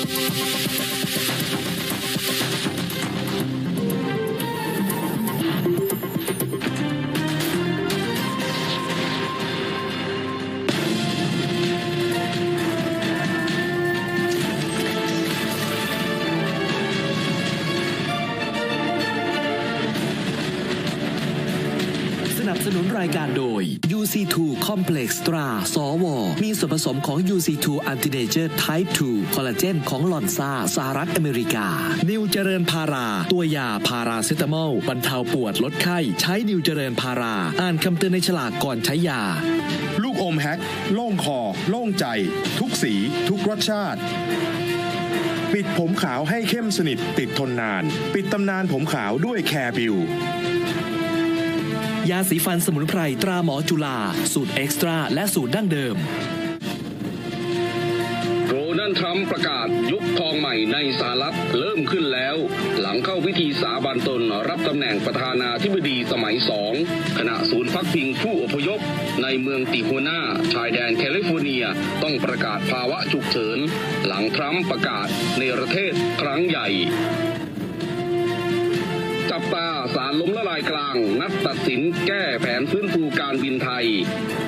ハハハハ! นับสนุนรายการโดย UC2 Complex Stra สว มีส่วนผสมของ UC2 Anti-Nature Type 2 คอลลาเจนของหลอนซาสหรัฐอเมริกา นิวเจริญพารา ตัวยาพาราเซตามอลบรรเทาปวดลดไข้ ใช้นิวเจริญพารา อ่านคำเตือนในฉลากก่อนใช้ยา ลูกอมแฮกโล่งคอ โล่งใจ ทุกสี ทุกรสชาติปิดผมขาวให้เข้มสนิทติดทนนาน ปิดตำนานผมขาวด้วยแคร์บิว ยาสีฟันสมุนไพรตราหมอจุฬาสูตรเอ็กซ์ตร้าและสูตรดั้งเดิมโดนัลด์ทรัมป์ประกาศยุคทองใหม่ในสหรัฐเริ่มขึ้นแล้ว หลังเข้าพิธีสาบานตนรับตำแหน่งประธานาธิบดีสมัยสองขณะศูนย์พักพิงผู้อพยพ ในเมืองติโฮนาชายแดนแคลิฟอร์เนียต้องประกาศภาวะฉุกเฉิน หลังทรัมป์ประกาศในประเทศครั้งใหญ่ จับตาสารล้มละลายกลาง นัดตัดสินแก้แผนฟื้นฟูการบินไทย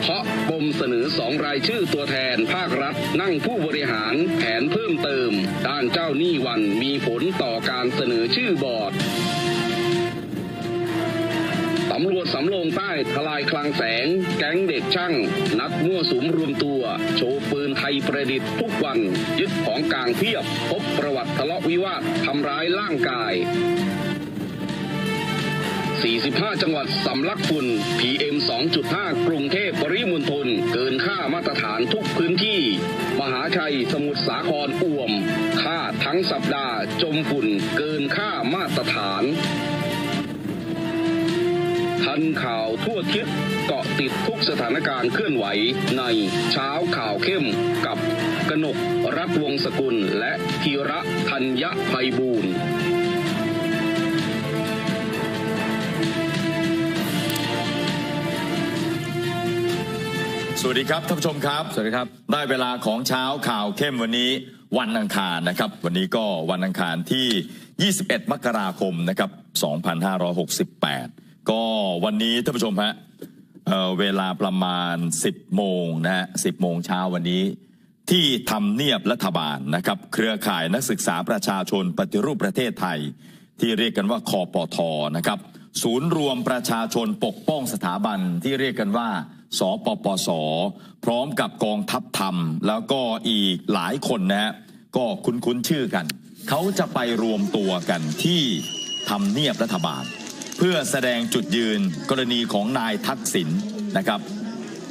เพราะปมเสนอสองรายชื่อตัวแทนภาครัฐ นั่งผู้บริหารแผนเพิ่มเติม ด้านเจ้าหนี้วันมีผลต่อการเสนอชื่อบอร์ดตำรวจสำโรงใต้ทลายคลังแสง แก๊งเด็กช่าง นักมั่วสุมรวมตัว โชว์ปืนไทยประดิษฐ์ทุกวัน ยึดของกลางเพียบ พบประวัติทะเลาะวิวาททำร้ายร่างกาย 45 จังหวัดสำลักฝุ่น PM 2.5 กรุงเทพปริมณฑลเกินค่ามาตรฐานทุกพื้นที่ มหาชัยสมุทรสาครอ่วม ค่าทั้งสัปดาห์ จมฝุ่นเกินค่ามาตรฐาน ทันข่าวทั่วทิศเกาะติดทุกสถานการณ์เคลื่อนไหวในเช้าข่าวเข้มกับกนกรัฐวงศ์สกุลและธีระธัญไพบูรณ์ สวัสดีครับท่านผู้ชมครับ สวัสดีครับ ได้เวลาของเช้าข่าวเข้มวันนี้วันอังคารนะครับ วันนี้ก็วันอังคารที่ 21 มกราคมนะครับ 2568 ก็วันนี้ท่านผู้ชมฮะเอ่อเวลาประมาณ 10 โมงนะฮะ 10 โมงเช้าวันนี้ ที่ทำเนียบรัฐบาลนะครับ เครือข่ายนักศึกษาประชาชนปฏิรูปประเทศไทย ที่เรียกกันว่าคอปทนะครับ ศูนย์รวมประชาชนปกป้องสถาบันที่เรียกกันว่า สปปส พร้อมกับกองทัพธรรม แล้วก็อีกหลายคนนะฮะก็คุ้นๆชื่อกัน เขาจะไปรวมตัวกันที่ทำเนียบรัฐบาล เพื่อแสดงจุดยืนกรณีของนายทักษิณนะครับ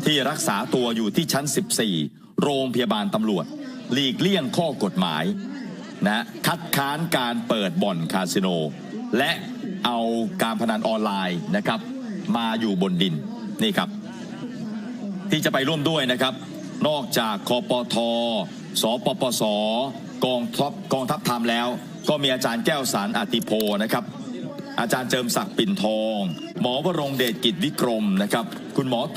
ที่รักษาตัวอยู่ที่ชั้น 14 โรงพยาบาลตำรวจ หลีกเลี่ยงข้อกฎหมายนะคัดค้านการเปิดบ่อนคาสิโน และเอาการพนันออนไลน์นะครับ มาอยู่บนดินนี่ครับ ที่จะไปร่วมด้วยนะครับ นอกจากคอปทสปปสกองทัพกองทัพธรรมแล้ว ก็มีอาจารย์แก้วสารอติโพนะครับ อาจารย์เจิมศักดิ์ปิ่นทอง หมอวรงเดชกิจวิกรมนะครับ คุณหมอต